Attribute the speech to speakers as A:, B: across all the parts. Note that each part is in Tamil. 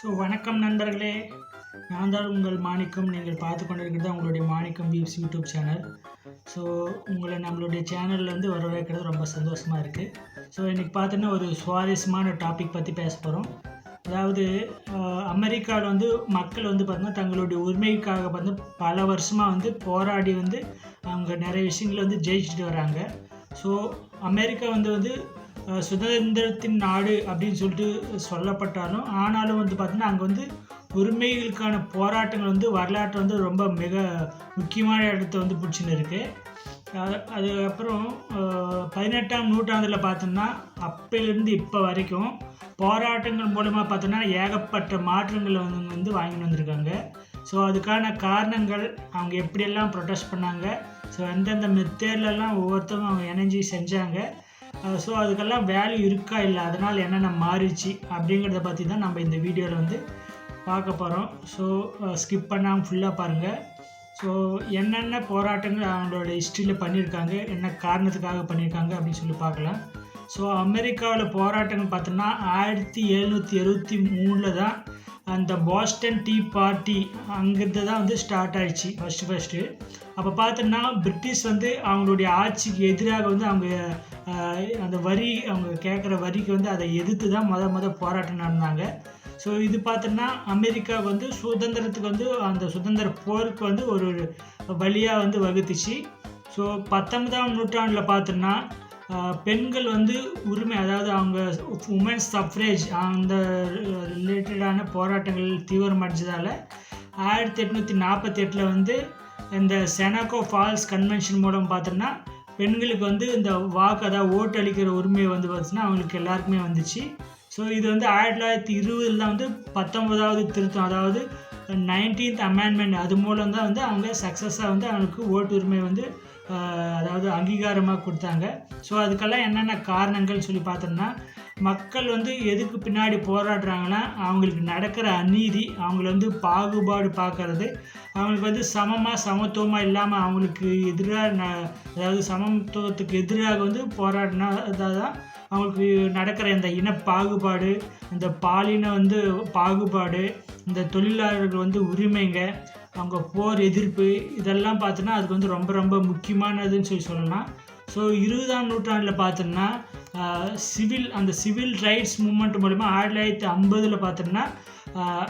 A: ஸோ வணக்கம் நண்பர்களே. நான் தான் உங்கள் மாணிக்கம். நீங்கள் பார்த்து கொண்டிருக்கிறது உங்களுடைய Manikkam views YouTube channel. So உங்களை நம்மளுடைய சேனலில் வந்து வரவேற்கிறது ரொம்ப சந்தோஷமாக இருக்குது ஸோ இன்றைக்கி பார்த்தோன்னா ஒரு சுவாரஸ்யமான டாபிக் பற்றி பேச போகிறோம் அதாவது அமெரிக்காவில் வந்து மக்கள் வந்து பார்த்தீங்கன்னா தங்களுடைய உரிமைக்காக வந்து பல வருஷமாக வந்து போராடி வந்து அவங்க நிறைய விஷயங்களை வந்து ஜெயிச்சுட்டு வராங்க. ஸோ அமெரிக்கா வந்து வந்து சுதந்திரத்தின் நாடு அப்படின்னு சொல்லிட்டு சொல்லப்பட்டாலும் ஆனாலும் வந்து பார்த்திங்கன்னா அங்கே வந்து உரிமைகளுக்கான போராட்டங்கள் வந்து வரலாற்று வந்து ரொம்ப மிக முக்கியமான இடத்த வந்து பிடிச்சின்னு இருக்குது அதுக்கப்புறம் பதினெட்டாம் நூற்றாண்டில் பார்த்தோம்னா அப்போலேருந்து இப்போ வரைக்கும் போராட்டங்கள் மூலமாக பார்த்தோன்னா ஏகப்பட்ட மாற்றங்களை வந்து வந்து வாங்கிட்டு வந்திருக்காங்க. ஸோ அதுக்கான காரணங்கள் அவங்க எப்படியெல்லாம் ப்ரொட்டஸ்ட் பண்ணாங்க? ஸோ எந்தெந்த மெத்தேட்லலாம் ஒவ்வொருத்தவங்க அவங்க இணைஞ்சி செஞ்சாங்க? ஸோ அதுக்கெல்லாம் வேல்யூ இருக்கா இல்லை அதனால் என்னென்ன மாறிச்சு அப்படிங்கிறத பற்றி தான் நம்ம இந்த வீடியோவில் வந்து பார்க்க போகிறோம் ஸோ ஸ்கிப் பண்ணாமல் ஃபுல்லாக பாருங்கள் ஸோ என்னென்ன போராட்டங்கள் அவங்களோட ஹிஸ்ட்ரியில் பண்ணியிருக்காங்க என்ன காரணத்துக்காக பண்ணியிருக்காங்க அப்படின்னு சொல்லி பார்க்கலாம். ஸோ அமெரிக்காவில் போராட்டங்கள் பார்த்தோன்னா ஆயிரத்தி எழுநூற்றி எழுபத்தி மூணில் தான் அந்த பாஸ்டன் டீ பார்ட்டி அங்கிருந்து தான் வந்து ஸ்டார்ட் ஆயிடுச்சு. ஃபஸ்ட்டு ஃபஸ்ட்டு அப்போ பார்த்தோன்னா பிரிட்டிஷ் வந்து அவங்களுடைய ஆட்சிக்கு எதிராக வந்து அவங்க அந்த வரி அவங்க கேட்குற வரிக்கு வந்து அதை எதிர்த்து தான் முத முத போராட்டம் நடந்தாங்க. ஸோ இது பார்த்தோன்னா அமெரிக்கா வந்து சுதந்திரத்துக்கு வந்து அந்த சுதந்திர போருக்கு வந்து ஒரு வழியாக வந்து வகுத்துச்சு. ஸோ பத்தொன்பதாம் நூற்றாண்டில் பார்த்தோன்னா பெண்கள் வந்து உரிமை அதாவது அவங்க உமன்ஸ் சஃப்ரேஜ் அந்த ரிலேட்டடான போராட்டங்கள் தீவிரமடைஞ்சதால் ஆயிரத்தி எட்நூற்றி நாற்பத்தி எட்டில் வந்து இந்த செனகோ ஃபால்ஸ் கன்வென்ஷன் மூலம் பார்த்தோன்னா பெண்களுக்கு வந்து இந்த வாக்கு அதாவது ஓட்டு அளிக்கிற உரிமை வந்து பார்த்தீங்கன்னா அவங்களுக்கு எல்லாருக்குமே வந்துச்சு. ஸோ இது வந்து ஆயிரத்தி தொள்ளாயிரத்தி இருபதில் தான் வந்து பத்தொன்பதாவது திருத்தம் அதாவது நைன்டீன்த் அமெண்ட்மெண்ட் அது மூலம் தான் வந்து அவங்க சக்ஸஸாக வந்து அவங்களுக்கு ஓட்டு உரிமை வந்து அதாவது அங்கீகாரமாக கொடுத்தாங்க. ஸோ அதுக்கெல்லாம் என்னென்ன காரணங்கள் சொல்லி பார்த்தோம்னா மக்கள் வந்து எதுக்கு பின்னாடி போராடுறாங்கன்னா அவங்களுக்கு நடக்கிற அநீதி அவங்கள வந்து பாகுபாடு பார்க்கறது அவங்களுக்கு வந்து சமமாக சமத்துவமாக இல்லாமல் அவங்களுக்கு எதிராக ந அதாவது சமத்துவத்துக்கு எதிராக வந்து போராடினா தான் அவங்களுக்கு நடக்கிற இந்த இன பாகுபாடு இந்த பாலின வந்து பாகுபாடு இந்த தொழிலாளர்கள் வந்து உரிமைங்க அவங்க போர் எதிர்ப்பு இதெல்லாம் பார்த்தோன்னா அதுக்கு வந்து ரொம்ப ரொம்ப முக்கியமானதுன்னு சொல்லி சொல்லலாம். ஸோ இருபதாம் நூற்றாண்டில் பார்த்தோம்னா சிவில் அந்த சிவில் ரைட்ஸ் மூமெண்ட் மூலிமா ஆயிரத்தி தொள்ளாயிரத்தி ஐம்பதில் பார்த்தோம்னா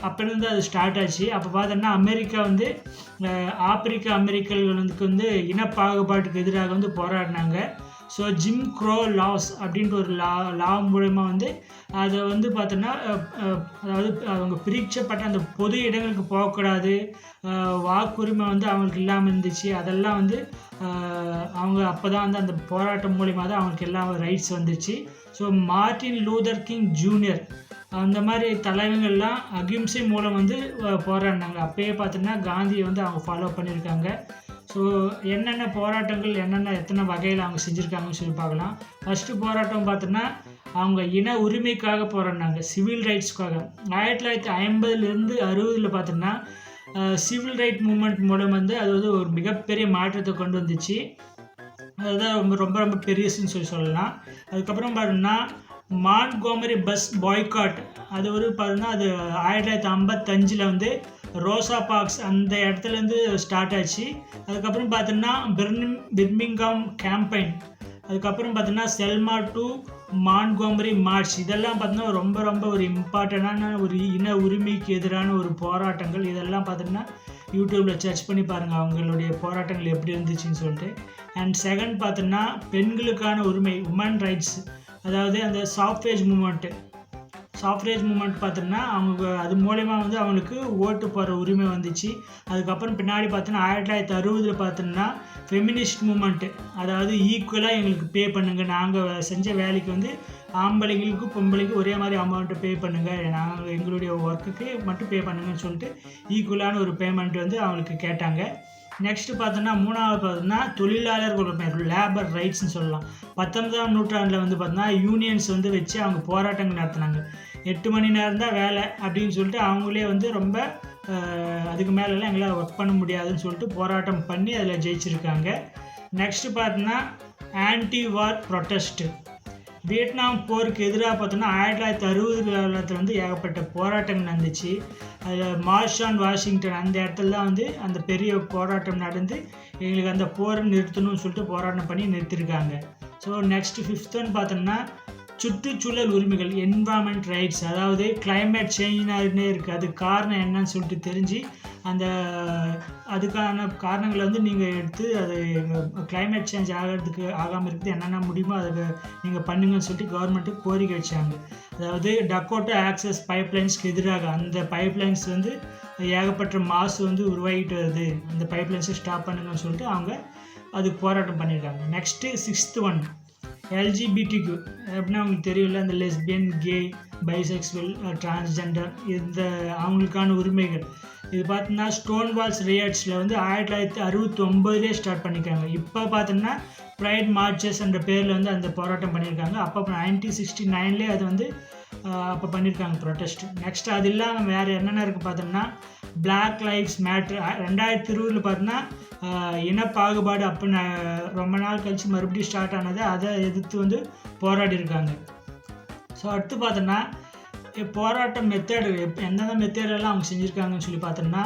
A: அப்போலேருந்து அது ஸ்டார்ட் ஆச்சு. அப்போ பார்த்தோம்னா அமெரிக்கா வந்து ஆப்பிரிக்க அமெரிக்கர்களுக்கு வந்து இன பாகுபாட்டுக்கு எதிராக வந்து போராடினாங்க. ஸோ ஜிம் க்ரோ லாஸ் அப்படின்ற ஒரு லா லா மூலயமா வந்து அதை வந்து பார்த்தோன்னா அதாவது அவங்க பிரிக்கப்பட்ட அந்த பொது இடங்களுக்கு போகக்கூடாது. வாக்குரிமை வந்து அவங்களுக்கு இல்லாமல் இருந்துச்சு. அதெல்லாம் வந்து அவங்க அப்போ தான் வந்து அந்த போராட்டம் மூலிமா தான் அவங்களுக்கு எல்லா ரைட்ஸ் வந்துச்சு. So Martin Luther King Junior அந்த மாதிரி தலைவங்கள்லாம் அகிம்சை மூலம் வந்து போராடினாங்க. அப்பயே பார்த்தோன்னா காந்தியை வந்து அவங்க ஃபாலோ பண்ணியிருக்காங்க. ஸோ என்னென்ன போராட்டங்கள் என்னென்ன எத்தனை வகையில் அவங்க செஞ்சுருக்காங்கன்னு சொல்லி பார்க்கலாம். ஃபஸ்ட்டு போராட்டம் பார்த்தோன்னா அவங்க இன உரிமைக்காக போராடினாங்க. சிவில் ரைட்ஸ்க்காக ஆயிரத்தி தொள்ளாயிரத்தி ஐம்பதுலேருந்து அறுபதில் பார்த்தோன்னா சிவில் ரைட் மூமெண்ட் மூலம் வந்து அது வந்து ஒரு மிகப்பெரிய மாற்றத்தை கொண்டு வந்துச்சு. அதுதான் ரொம்ப ரொம்ப ரொம்ப பெரியசுன்னு சொல்லி சொல்லலாம். அதுக்கப்புறம் பார்த்தோம்னா மான்கோமரி பஸ் பாய்காட் அது ஒரு பார்த்தோம்னா அது ஆயிரத்தி தொள்ளாயிரத்தி ஐம்பத்தஞ்சில் வந்து ரோசா பார்க்ஸ் அந்த இடத்துலேருந்து ஸ்டார்ட் ஆச்சு. அதுக்கப்புறம் பார்த்தோன்னா பிர்னிம் பிர்மிங்காம் கேம்பைன் அதுக்கப்புறம் பார்த்தோம்னா செல்மா டு மான்கோமரி மார்ச் இதெல்லாம் பார்த்தோன்னா ரொம்ப ரொம்ப ஒரு இம்பார்ட்டண்டான ஒரு இன உரிமைக்கு எதிரான ஒரு போராட்டங்கள். இதெல்லாம் பார்த்தீங்கன்னா யூடியூப்பில் சர்ச் பண்ணி பாருங்கள் அவங்களுடைய போராட்டங்கள் எப்படி இருந்துச்சுன்னு சொல்லிட்டு. அண்ட் செகண்ட் பார்த்தோன்னா பெண்களுக்கான உரிமை உமன் ரைட்ஸ் அதாவது அந்த சாஃப்ட்வேஜ் மூமெண்ட்டு சாஃப்ட்வேர் மூமெண்ட் பார்த்தோம்னா அவங்க அது மூலயமா வந்து அவங்களுக்கு ஓட்டு போடுற உரிமை வந்துச்சு. அதுக்கப்புறம் பின்னாடி பார்த்தோன்னா ஆயிரத்தி தொள்ளாயிரத்தி அறுபதில் பார்த்தோம்னா ஃபெமினிஸ்ட் மூமெண்ட்டு அதாவது ஈக்குவலாக எங்களுக்கு பே பண்ணுங்கள் நாங்கள் செஞ்ச வேலைக்கு வந்து ஆம்பளைங்களுக்கு பொம்பளைக்கு ஒரே மாதிரி அமௌண்ட்டு பே பண்ணுங்கள் நாங்கள் எங்களுடைய ஒர்க்குக்கு மட்டும் பே பண்ணுங்கன்னு சொல்லிட்டு ஈக்குவலான ஒரு பேமெண்ட் வந்து அவங்களுக்கு கேட்டாங்க. நெக்ஸ்ட்டு பார்த்தோன்னா மூணாவது பார்த்தோம்னா தொழிலாளர்கள் உரிமை லேபர் ரைட்ஸ்னு சொல்லலாம். பத்தொன்பதாம் நூற்றாண்டில் வந்து பார்த்தோன்னா யூனியன்ஸ் வந்து வச்சு அவங்க போராட்டங்கள் நடத்தினாங்க. எட்டு மணி நேரம் தான் வேலை அப்படின்னு சொல்லிட்டு அவங்களே வந்து ரொம்ப அதுக்கு மேலெல்லாம் எங்களால் ஒர்க் பண்ண முடியாதுன்னு சொல்லிட்டு போராட்டம் பண்ணி அதில் ஜெயிச்சிருக்காங்க. நெக்ஸ்ட்டு பார்த்தோன்னா ஆன்டி வார் ப்ரொட்டஸ்ட்டு வியட்நாம் போருக்கு எதிராக பார்த்தோன்னா ஆயிரத்தி தொள்ளாயிரத்தி அறுபது காலத்தில் வந்து ஏகப்பட்ட போராட்டங்கள் நடந்துச்சு. அதில் மார்ஷான் வாஷிங்டன் அந்த இடத்துல தான் வந்து அந்த பெரிய போராட்டம் நடந்து எங்களுக்கு அந்த போரை நிறுத்தணும்னு சொல்லிட்டு போராட்டம் பண்ணி நிறுத்திருக்காங்க. ஸோ நெக்ஸ்ட் ஃபிஃப்த்துன்னு பார்த்தோம்னா சுற்றுச்சூழல் உரிமைகள் என்வாமெண்ட் ரைட்ஸ் அதாவது கிளைமேட் சேஞ்ச் இருக்குது அதுக்கு காரணம் என்னன்னு சொல்லிட்டு தெரிஞ்சு அந்த அதுக்கான காரணங்களை வந்து நீங்கள் எடுத்து அது கிளைமேட் சேஞ்ச் ஆகிறதுக்கு ஆகாமல் இருக்குது. என்னென்ன முடியுமோ அதை நீங்கள் பண்ணுங்கன்னு சொல்லிட்டு கவர்மெண்ட்டு கோரிக்கை வச்சாங்க. அதாவது டக்கோட்டா ஆக்சஸ் பைப்லைன்ஸ்க்கு எதிராக அந்த பைப்லைன்ஸ் வந்து ஏகப்பட்ட மாசு வந்து உருவாகிட்டு வருது. அந்த பைப்லைன்ஸை ஸ்டாப் பண்ணுங்கன்னு சொல்லிட்டு அவங்க அது போராட்டம் பண்ணியிருக்காங்க நெக்ஸ்ட்டு சிக்ஸ்த் ஒன் எல்ஜிபிடிக்கு அப்படின்னா அவங்களுக்கு தெரியல அந்த லெஸ்பியன் கே பைசெக்ஸுவல் டிரான்ஸ்ஜெண்டர் இந்த அவங்களுக்கான உரிமைகள். இது பார்த்தீங்கன்னா ஸ்டோன் வால்ஸ் ரியாட்ஸில் வந்து ஆயிரத்தி தொள்ளாயிரத்தி அறுபத்தி ஒம்பதுலேயே ஸ்டார்ட் பண்ணியிருக்காங்க இப்போ பார்த்தோம்னா ப்ரைட் மார்ச்சஸ் என்ற பேரில் வந்து அந்த போராட்டம் பண்ணியிருக்காங்க அப்போ நைன்டீன் சிக்ஸ்டி நைன்லேயே அது வந்து அப்போ பண்ணியிருக்காங்க ப்ரொட்டஸ்ட் நெக்ஸ்ட் அது இல்லாமல் வேறு என்னென்ன இருக்குது பார்த்தோம்னா பிளாக் லைஃப்ஸ் மேட்ரு ரெண்டாயிரத்தி இருபதில் பார்த்தோன்னா இன பாகுபாடு அப்போ ரொம்ப நாள் கழித்து மறுபடியும் ஸ்டார்ட் ஆனது அதை எதிர்த்து வந்து போராடி இருக்காங்க. ஸோ அடுத்து பார்த்தோன்னா போராட்ட எப் எந்தெந்த மெத்தேடெல்லாம் அவங்க செஞ்சுருக்காங்கன்னு சொல்லி பார்த்தோம்னா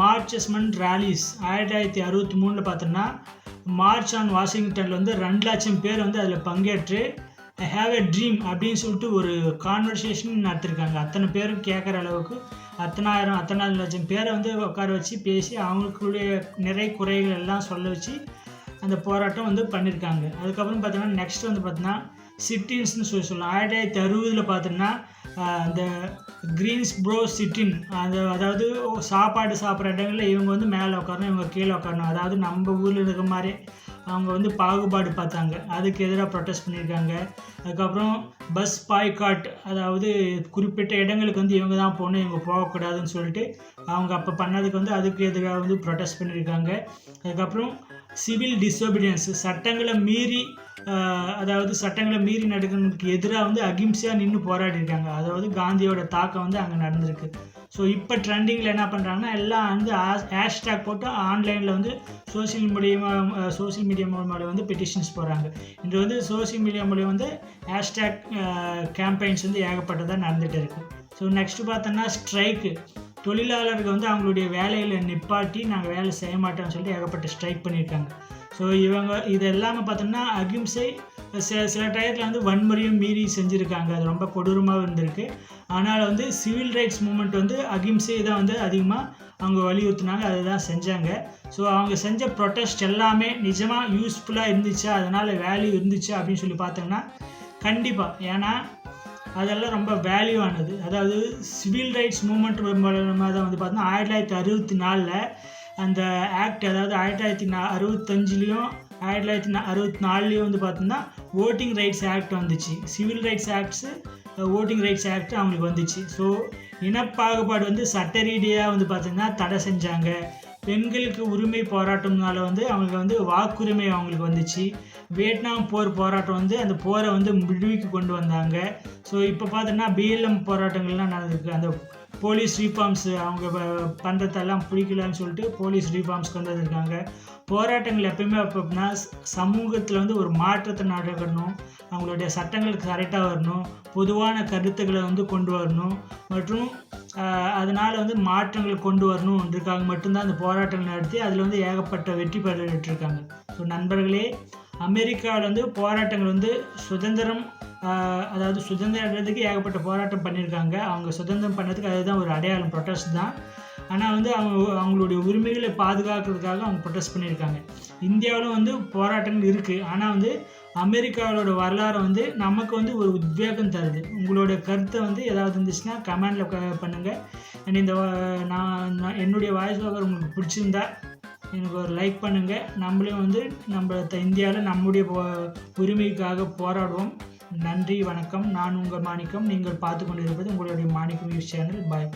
A: மார்ச்சஸ்மன் ரேலிஸ் ஆயிரத்தி தொள்ளாயிரத்தி அறுபத்தி மூணில் பார்த்தோம்னா மார்ச் ஆன் வாஷிங்டனில் வந்து ரெண்டு லட்சம் பேர் வந்து அதில் பங்கேற்று ஐ ஹாவ் எ ட்ரீம் அப்படின்னு சொல்லிட்டு ஒரு கான்வர்சேஷன் நடத்திருக்காங்க. அத்தனை பேரும் கேட்குற அளவுக்கு அத்தனாயிரம் அத்தனை லட்சம் பேரை வந்து உட்கார வச்சு பேசி அவங்களுக்குடைய நிறை குறைகள் எல்லாம் சொல்ல வச்சு அந்த போராட்டம் வந்து பண்ணியிருக்காங்க. அதுக்கப்புறம் பார்த்தோன்னா நெக்ஸ்ட் வந்து பார்த்தோன்னா சிட்டின்ஸ்னு சொல்லி சொல்லலாம். ஆயிரத்தி தொள்ளாயிரத்தி அறுபதில் பார்த்தோன்னா அந்த க்ரீன்ஸ் ப்ரோ சிட்டின் அந்த அதாவது சாப்பாடு சாப்பிட்ற இடங்களில் இவங்க வந்து மேலே உட்காரணும் இவங்க கீழே உட்காரணும். அதாவது நம்ம ஊரில் இருக்கிற மாதிரி அவங்க வந்து பாகுபாடு பார்த்தாங்க. அதுக்கு எதிராக ப்ரொட்டஸ்ட் பண்ணியிருக்காங்க. அதுக்கப்புறம் பஸ் பாய்காட் அதாவது குறிப்பிட்ட இடங்களுக்கு வந்து இவங்க தான் போகணும் இவங்க போகக்கூடாதுன்னு சொல்லிட்டு அவங்க அப்போ பண்ணதுக்கு வந்து அதுக்கு எதிராக வந்து ப்ரொட்டஸ்ட் பண்ணியிருக்காங்க. அதுக்கப்புறம் சிவில் டிசோபீடியன்ஸ் சட்டங்களை மீறி அதாவது சட்டங்களை மீறி நடக்கிறதுக்கு எதிராக வந்து அகிம்சையாக நின்று போராடிருக்காங்க அதாவது காந்தியோட தாக்கம் வந்து அங்கே நடந்திருக்கு. ஸோ இப்போ ட்ரெண்டிங்கில் என்ன பண்ணுறாங்கன்னா எல்லாம் வந்து ஹேஷ்டேக் போட்டு ஆன்லைனில் வந்து சோசியல் மீடியா சோசியல் மீடியா மூலமாக வந்து பெட்டிஷன்ஸ் போகிறாங்க இன்று வந்து சோசியல் மீடியா மூலியம் வந்து ஹேஷ்டேக் கேம்பெயின்ஸ் வந்து ஏகப்பட்டதாக நடந்துகிட்டு இருக்குது ஸோ நெக்ஸ்ட்டு பார்த்தோன்னா ஸ்ட்ரைக்கு தொழிலாளர்கள் வந்து அவங்களுடைய வேலையில் நிப்பாட்டி நாங்கள் வேலை செய்ய மாட்டோம்னு சொல்லிட்டு ஏகப்பட்ட ஸ்ட்ரைக் பண்ணியிருக்காங்க ஸோ இவங்க இது எல்லாமே பார்த்தோம்னா அகிம்சை சில சில டயத்தில் வந்து வன்முறையும் மீறி செஞ்சுருக்காங்க. அது ரொம்ப கொடூரமாக இருந்திருக்கு. ஆனால் வந்து சிவில் ரைட்ஸ் மூமெண்ட் வந்து அகிம்சை தான் வந்து அதிகமாக அவங்க வலியுறுத்தினாங்க. அதை தான் செஞ்சாங்க. ஸோ அவங்க செஞ்ச ப்ரொட்டஸ்ட் எல்லாமே நிஜமாக யூஸ்ஃபுல்லாக இருந்துச்சா? அதனால் வேல்யூ இருந்துச்சு? அப்படின்னு சொல்லி பார்த்தோம்னா கண்டிப்பாக ஏன்னா அதெல்லாம் ரொம்ப வேல்யூ ஆனது. அதாவது சிவில் ரைட்ஸ் மூமெண்ட் மூலமாக தான் வந்து பார்த்தோன்னா ஆயிரத்தி தொள்ளாயிரத்தி அறுபத்தி நாலில் அந்த ஆக்ட் அதாவது ஆயிரத்தி தொள்ளாயிரத்தி நா அறுபத்தஞ்சிலையும் ஆயிரத்தி தொள்ளாயிரத்தி நா அறுபத்தி நாலுலேயும் வந்து பார்த்தோம்னா ஓட்டிங் ரைட்ஸ் ஆக்ட் வந்துச்சு. Civil rights acts voting rights act அவங்களுக்கு வந்துச்சு. ஸோ இனப்பாகுபாடு வந்து சட்ட ரீதியாக வந்து பார்த்திங்கன்னா தடை செஞ்சாங்க. பெண்களுக்கு உரிமை போராட்டம்னால வந்து அவங்களுக்கு வந்து வாக்குரிமை அவங்களுக்கு வந்துச்சு. வியட்நாம் போர் போராட்டம் வந்து அந்த போரை வந்து முடிவுக்கு கொண்டு வந்தாங்க. ஸோ இப்போ பார்த்தோன்னா பிஎல்எம் போராட்டங்கள்லாம் நடந்திருக்கு. அந்த போலீஸ் ரீஃபார்ம்ஸ் அவங்க பண்ணுறதெல்லாம் பிடிக்கலன்னு சொல்லிட்டு போலீஸ் ரீஃபார்ம்ஸ் கொண்டு வந்திருக்காங்க. போராட்டங்கள் எப்பயுமே அப்படின்னா சமூகத்தில் வந்து ஒரு மாற்றத்தை நடக்கணும். அவங்களுடைய சட்டங்களுக்கு கரெக்டாக வரணும். பொதுவான கருத்துக்களை வந்து கொண்டு வரணும். மற்றும் அதனால் வந்து மாற்றங்கள் கொண்டு வரணுன்றதுக்காக மட்டும்தான் அந்த போராட்டங்கள் நடத்தி அதில் வந்து ஏகப்பட்ட வெற்றி பெற்றுருக்காங்க ஸோ நண்பர்களே அமெரிக்காவில் வந்து போராட்டங்கள் வந்து சுதந்திரம் அதாவது சுதந்திரம் சுதந்திரத்துக்கு ஏகப்பட்ட போராட்டம் பண்ணியிருக்காங்க. அவங்க சுதந்திரம் பண்ணதுக்கு அதுதான் ஒரு அடையாளம் ப்ரொட்டஸ்ட் தான். ஆனால் வந்து அவங்க அவங்களுடைய உரிமைகளை பாதுகாக்கிறதுக்காக அவங்க ப்ரொட்டஸ்ட் பண்ணியிருக்காங்க. இந்தியாவிலும் வந்து போராட்டங்கள் இருக்குது ஆனால் வந்து அமெரிக்காவோட வரலாறு வந்து நமக்கு வந்து ஒரு உத்வேகம் தருது. உங்களோட கருத்தை வந்து ஏதாவது இருந்துச்சுன்னா கமெண்டில் பண்ணுங்கள் இந்த நான் என்னுடைய வாய்ஸ் ஓவர் உங்களுக்கு பிடிச்சிருந்தா எனக்கு ஒரு லைக் பண்ணுங்கள் நம்மளையும் வந்து நம்ம இந்தியாவில் நம்முடைய உரிமைக்காக போராடுவோம். நன்றி வணக்கம். நான் உங்கள் மாணிக்கம். நீங்கள் பார்த்து கொண்டிருப்பது உங்களுடைய மாணிக்கம் நியூஸ் சேனல். பாய்